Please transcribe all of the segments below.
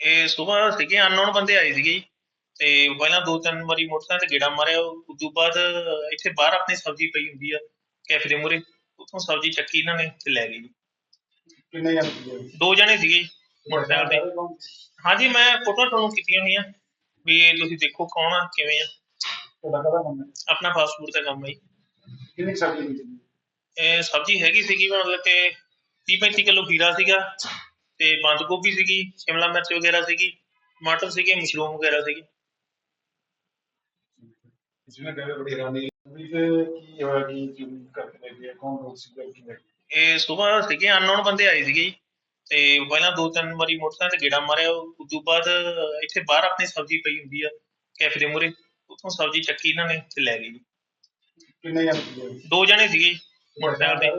ਇਹ ਸਵੇਰ ਸੀਗੇ ਅਨਨੋਨ ਬੰਦੇ ਆਏ ਸੀਗੇ ਜੀ। ਤੇ ਪਹਿਲਾਂ ਦੋ ਤਿੰਨ ਵਾਰੀ ਮੋਟਰਸਾਈਕਲ ਤੇ ਗੇੜਾ ਮਾਰਿਆ ਉਸ ਤੋਂ ਬਾਅਦ ਇੱਥੇ ਬਾਹਰ ਆਪਣੀ ਸਬਜ਼ੀ ਪਈ ਹੁੰਦੀ ਆ ਕੈਫੇ ਦੇ ਮੂਹਰੇ। ਉੱਥੋਂ ਸਬਜ਼ੀ ਚੱਕੀ ਇਹਨਾਂ ਨੇ ਤੇ ਲੈ ਗਏ ਜੀ। ਕਿੰਨੇ ਜਣੇ ਸੀਗੇ? ਦੋ ਜਣੇ ਸੀਗੇ ਜੀ ਮੋਟਰਸਾਈਕਲ ਤੇ? ਹਾਂਜੀ ਮੈਂ ਫੋਟੋ ਤੁਹਾਨੂੰ ਕੀਤੀਆਂ ਹੋਈਆਂ ਵੀ ਇਹ ਤੁਸੀਂ ਦੇਖੋ ਕੌਣ ਆ ਕਿਵੇਂ ਆ। ਤੁਹਾਡਾ ਕਦਾ ਕੰਮ ਹੈ? ਆਪਣਾ ਫਾਸਟ ਫੂਡ ਦਾ ਕੰਮ ਹੈ ਜੀ। ਕਿੰਨੀ ਸਬਜ਼ੀ ਇਹ ਸਬਜ਼ੀ ਹੈਗੀ ਸੀਗੀ ਮਤਲਬ ਕਿ 30 35 ਕਿਲੋ ਖੀਰਾ ਸੀਗਾ ਤੇ ਬੰਦ ਗੋਭੀ ਸੀਗੀ ਸ਼ਿਮਲਾ ਮਿਰਚ ਵਗੈਰਾ ਸੀਗੀ ਟਮਾਟਰ ਸੀਗੇ ਮਸ਼ਰੂਮ ਵਗੈਰਾ ਸੀਗੀ। ਇਸ ਵਿੱਚ ਕਹਿੰਦੇ ਬੜੀ ਹੈਰਾਨੀ ਵੀ ਤੇ ਕੀ ਹੋਇਆ ਕਿ ਚੋਰੀ ਕਰਕੇ ਲੈ ਗਏ ਕੌਣ ਲੋਕ ਸੀ ਕੀ ਲੈ ਇਹ ਸਵੇਰ ਸੀਗੇ ਅਨਨੋਨ ਬੰਦੇ ਆਏ ਸੀਗੇ ਜੀ ਤੇ ਪਹਿਲਾਂ ਦੋ ਤਿੰਨ ਵਾਰੀ ਮੋਟਰਸਾਈਕਲ ਤੇ ਗੇੜਾ ਮਾਰਿਆ ਉਸ ਤੋਂ ਬਾਅਦ ਇੱਥੇ ਬਾਹਰ ਆਪਣੀ ਸਬਜ਼ੀ ਪਈ ਹੁੰਦੀ ਆ ਕੈਫੇ ਦੇ ਮੂਹਰੇ ਉੱਥੋਂ ਸਬਜ਼ੀ ਚੱਕੀ ਇਹਨਾਂ ਨੇ ਤੇ ਲੈ ਗਏ ਜੀ। ਕਿੰਨੇ ਜਣੇ ਸੀਗੇ? ਦੋ ਜਣੇ ਸੀਗੇ ਮੋਟਰਸਾਈਕਲ ਤੇ?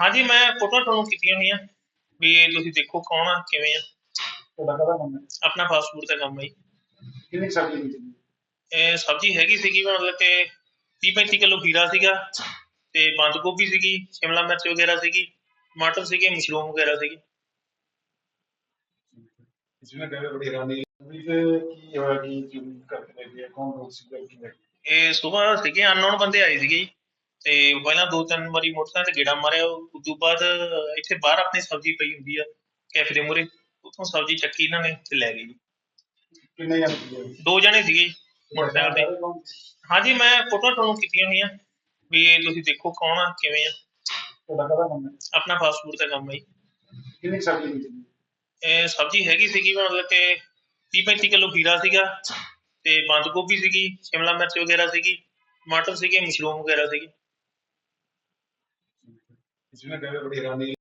ਹਾਂਜੀ ਮੈਂ ਫੋਟੋ ਤੁਹਾਨੂੰ ਕੀਤੀਆਂ ਹੋਈਆਂ ਵੀ ਤੁਸੀਂ ਦੇਖੋ ਕੌਣ ਆ ਕਿਵੇਂ ਆ। ਤੁਹਾਡਾ ਕਦਾ ਕੰਮ ਹੈ? ਆਪਣਾ ਫਾਸਟ ਫੂਡ ਦਾ ਕੰਮ ਹੈ ਜੀ। ਕਿੰਨੀ ਕੁ ਸਬਜ਼ੀ ਲਈ ਸੀ ਇਹ ਸਬਜ਼ੀ ਹੈਗੀ ਸੀਗੀ ਮਤਲਬ ਕਿ 30 35 ਕਿਲੋ ਖੀਰਾ ਸੀਗਾ ਤੇ ਬੰਦ ਗੋਭੀ ਸੀਗੀ ਸ਼ਿਮਲਾ ਮਿਰਚ ਵਗੈਰਾ ਸੀਗੀ ਟਮਾਟਰ ਸੀਗੇ ਮਸ਼ਰੂਮ ਵਗੈਰਾ ਸੀਗੀ। ਇਸ ਵਿੱਚ ਕਹਿੰਦੇ ਬੜੀ ਹੈਰਾਨੀ ਵੀ ਤੇ ਕੀ ਹੋਇਆ ਕਿ ਚੋਰੀ ਕਰਕੇ ਲੈ ਗਏ ਕੌਣ ਲੋਕ ਸੀ ਕੀ ਲੈ ਇਹ ਸਵੇਰ ਸੀਗੇ ਅਨਨੋਨ ਬੰਦੇ ਆਏ ਸੀਗੇ ਜੀ। ਤੇ ਪਹਿਲਾਂ ਦੋ ਤਿੰਨ ਵਾਰੀ ਮੋਟਰਸਾਈਕਲ ਤੇ ਗੇੜਾ ਮਾਰਿਆ ਉਸ ਤੋਂ ਬਾਅਦ ਇੱਥੇ ਬਾਹਰ ਆਪਣੀ ਸਬਜ਼ੀ ਪਈ ਹੁੰਦੀ ਆ ਕੈਫੇ ਦੇ ਮੂਹਰੇ ਉੱਥੋਂ ਸਬਜ਼ੀ ਚੱਕੀ ਇਹਨਾਂ ਨੇ ਤੇ ਲੈ ਗਏ ਜੀ। ਕਿੰਨੇ ਜਣੇ ਸੀਗੇ ਦੋ ਜਣੇ ਸੀਗੇ ਜੀ ਮੋਟਰਸਾਈਕਲ ਤੇ? ਹਾਂਜੀ ਮੈਂ ਫੋਟੋ ਤੁਹਾਨੂੰ ਕੀਤੀਆਂ ਹੋਈਆਂ ਵੀ ਤੁਸੀਂ ਦੇਖੋ ਕੌਣ ਆ ਕਿਵੇਂ ਆ। ਤੁਹਾਡਾ ਕਦਾ ਕੰਮ ਹੈ? ਆਪਣਾ ਫਾਸਟ ਫੂਡ ਦਾ ਕੰਮ ਹੈ ਜੀ। ਕਿੰਨੀ ਕੁ ਸਬਜ਼ੀ ਲਈ ਸੀ ਇਹ ਸਬਜ਼ੀ ਹੈਗੀ ਸੀਗੀ ਮਤਲਬ ਕਿ 30 35 ਕਿਲੋ ਖੀਰਾ ਸੀਗਾ ਤੇ ਬੰਦ ਗੋਭੀ ਸੀਗੀ ਸ਼ਿਮਲਾ ਮਿਰਚ ਵਗੈਰਾ ਸੀਗੀ ਟਮਾਟਰ ਸੀਗੇ ਮਸ਼ਰੂਮ ਵਗੈਰਾ ਸੀਗੀ। ਇਸ ਵਿੱਚ ਕਹਿੰਦੇ ਬੜੀ ਹੈਰਾਨੀ